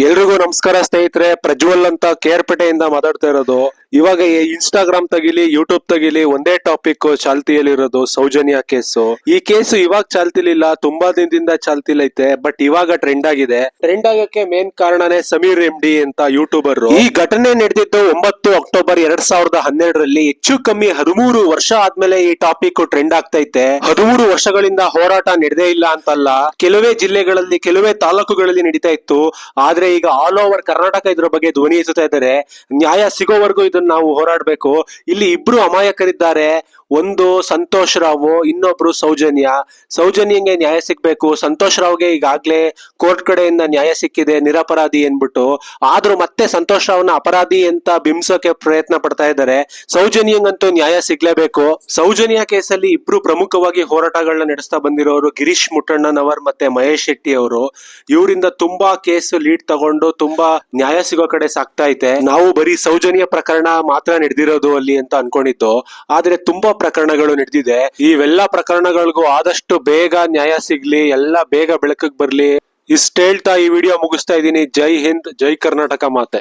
ಎಲ್ರಿಗೂ ನಮಸ್ಕಾರ ಸ್ನೇಹಿತರೆ, ಪ್ರಜ್ವಲ್ ಅಂತ ಕೇರ್ಪೇಟೆಯಿಂದ ಮಾತಾಡ್ತಾ ಇರೋದು. ಇವಾಗ ಇನ್ಸ್ಟಾಗ್ರಾಮ್ ತಗಿಲಿ ಯೂಟ್ಯೂಬ್ ತಗಿಲಿ ಒಂದೇ ಟಾಪಿಕ್ ಚಾಲ್ತಿಯಲ್ಲಿರೋದು ಸೌಜನ್ಯ ಕೇಸು. ಈ ಕೇಸು ಇವಾಗ ಚಾಲ್ತಿಲಿಲ್ಲ, ತುಂಬಾ ದಿನದಿಂದ ಚಾಲ್ತಿಲೈತೆ ಬಟ್ ಇವಾಗ ಟ್ರೆಂಡ್ ಆಗಿದೆ. ಟ್ರೆಂಡ್ ಆಗಕ್ಕೆ ಮೇನ್ ಕಾರಣನೇ ಸಮೀರ್ ಎಂ ಡಿ ಅಂತ ಯೂಟ್ಯೂಬರ್ ಈ ಘಟನೆ ನಡೆದಿದ್ದು ಒಂಬತ್ತು ಅಕ್ಟೋಬರ್ ಎರಡ್ ಸಾವಿರದ ಹನ್ನೆರಡರಲ್ಲಿ. ಹೆಚ್ಚು ಕಮ್ಮಿ ಹದಿಮೂರು ವರ್ಷ ಆದ್ಮೇಲೆ ಈ ಟಾಪಿಕ್ ಟ್ರೆಂಡ್ ಆಗ್ತೈತೆ. ಹದಿಮೂರು ವರ್ಷಗಳಿಂದ ಹೋರಾಟ ನಡೆದೇ ಇಲ್ಲ ಅಂತಲ್ಲ. ಕೆಲವೇ ಜಿಲ್ಲೆಗಳಲ್ಲಿ, ಕೆಲವೇ ತಾಲೂಕುಗಳಲ್ಲಿ ನಡೀತಾ ಇತ್ತು. ಆದ್ರೆ ಈಗ ಆಲ್ ಓವರ್ ಕರ್ನಾಟಕ ಇದ್ರ ಬಗ್ಗೆ ಧ್ವನಿ ಎತ್ತುತ್ತಾ ಇದ್ದಾರೆ. ನ್ಯಾಯ ಸಿಗೋವರೆಗೂ ಇದನ್ನ ನಾವು ಹೋರಾಡಬೇಕು. ಇಲ್ಲಿ ಇಬ್ರು ಅಮಾಯಕರಿದ್ದಾರೆ. ಒಂದು ಸಂತೋಷ್ ರಾವ್, ಇನ್ನೊಬ್ರು ಸೌಜನ್ಯ. ಸೌಜನ್ಯಂಗೆ ನ್ಯಾಯ ಸಿಗ್ಬೇಕು. ಸಂತೋಷ್ ರಾವ್ಗೆ ಈಗಾಗ್ಲೇ ಕೋರ್ಟ್ ಕಡೆಯಿಂದ ನ್ಯಾಯ ಸಿಕ್ಕಿದೆ, ನಿರಪರಾಧಿ ಅನ್ಬಿಟ್ಟು ಆದ್ರೂ ಮತ್ತೆ ಸಂತೋಷ್ ರಾವ್ನ ಅಪರಾಧಿ ಅಂತ ಬಿಂಬಿಸೋಕೆ ಪ್ರಯತ್ನ ಪಡ್ತಾ ಇದ್ದಾರೆ. ಸೌಜನ್ಯಂಗಂತೂ ನ್ಯಾಯ ಸಿಗ್ಲೇಬೇಕು. ಸೌಜನ್ಯ ಕೇಸಲ್ಲಿ ಇಬ್ರು ಪ್ರಮುಖವಾಗಿ ಹೋರಾಟಗಳನ್ನ ನಡೆಸ್ತಾ ಬಂದಿರೋರು ಗಿರೀಶ್ ಮುಟ್ಟಣ್ಣನವರ್ ಮತ್ತೆ ಮಹೇಶ್ ಶೆಟ್ಟಿ ಅವರು. ಇವರಿಂದ ತುಂಬಾ ಕೇಸ್ ಲೀಡ್ ತಗೊಂಡು ತುಂಬಾ ನ್ಯಾಯ ಸಿಗೋ ಕಡೆ ಸಾಕ್ತಾ ಐತೆ. ನಾವು ಬರೀ ಸೌಜನ್ಯ ಪ್ರಕರಣ ಮಾತ್ರ ನಡೆದಿರೋದು ಅಲ್ಲಿ ಅಂತ ಅನ್ಕೊಂಡಿದ್ದು. ಆದ್ರೆ ತುಂಬಾ ಪ್ರಕರಣಗಳು ನಡೆದಿದೆ. ಇವೆಲ್ಲ ಪ್ರಕರಣಗಳಿಗೂ ಆದಷ್ಟು ಬೇಗ ನ್ಯಾಯ ಸಿಗ್ಲಿ, ಎಲ್ಲ ಬೇಗ ಬೆಳಕಿಗೆ ಬರ್ಲಿ. ಇಷ್ಟ ಹೇಳ್ತಾ ಈ ವಿಡಿಯೋ ಮುಗಿಸ್ತಾ ಇದ್ದೀನಿ. ಜೈ ಹಿಂದ್, ಜೈ ಕರ್ನಾಟಕ ಮಾತೆ.